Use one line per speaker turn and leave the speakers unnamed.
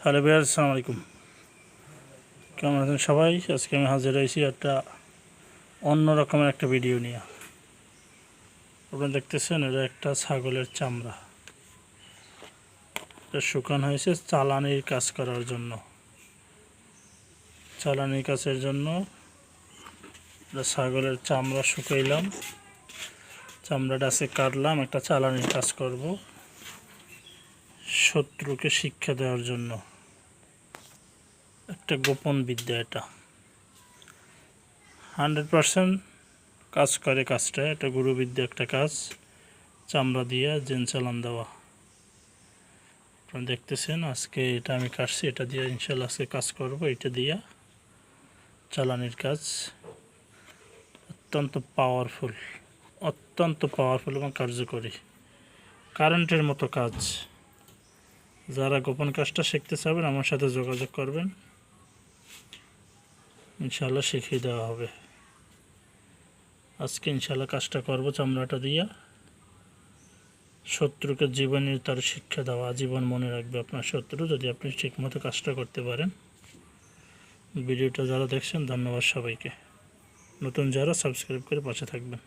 Hello ভাইয়া আসসালামু আলাইকুম কেমন আছেন সবাই? আজকে আমি হাজির হয়েছি একটা অন্য রকমের একটা ভিডিও নিয়ে। আপনারা দেখতেছেন, এটা একটা ছাগলের চামড়া। এটা শুকানো হয়েছে চালানির কাজ করার জন্য। চালানির কাজের জন্য ছাগলের চামড়া শুকাইলাম। চামড়াটা আছে কাটলাম, একটা চালানির কাজ করব শত্রুকে শিক্ষা দেওয়ার জন্য। একটা গোপন বিদ্যা এটা। হান্ড্রেড পারসেন্ট কাজ করে কাজটা এটা গুরুবিদ্যা একটা কাজ। চামড়া দিয়ে জেন চালান দেওয়া। আপনারা দেখতেছেন আজকে এটা আমি কাটছি, এটা দিয়ে ইনশাল্লাহ আজকে কাজ করব, এটা দিয়ে চালানির কাজ। অত্যন্ত পাওয়ারফুল অত্যন্ত পাওয়ারফুল এবং কার্যকরী। কারেন্টের মতো কাজ। যারা গোপন কাজটা শিখতে চাবেন, আমার সাথে যোগাযোগ করবেন। ইনশাল্লাহ শিখিয়ে দেওয়া হবে। আজকে ইনশাল্লাহ কাজটা করব চামড়াটা দিয়া। শত্রুকে জীবনের তার শিক্ষা দেওয়া জীবন মনে রাখবে আপনার শত্রু, যদি আপনি ঠিকমতো কাজটা করতে পারেন। ভিডিওটা যারা দেখছেন, ধন্যবাদ সবাইকে। নতুন যারা সাবস্ক্রাইব করে পাশে থাকবেন।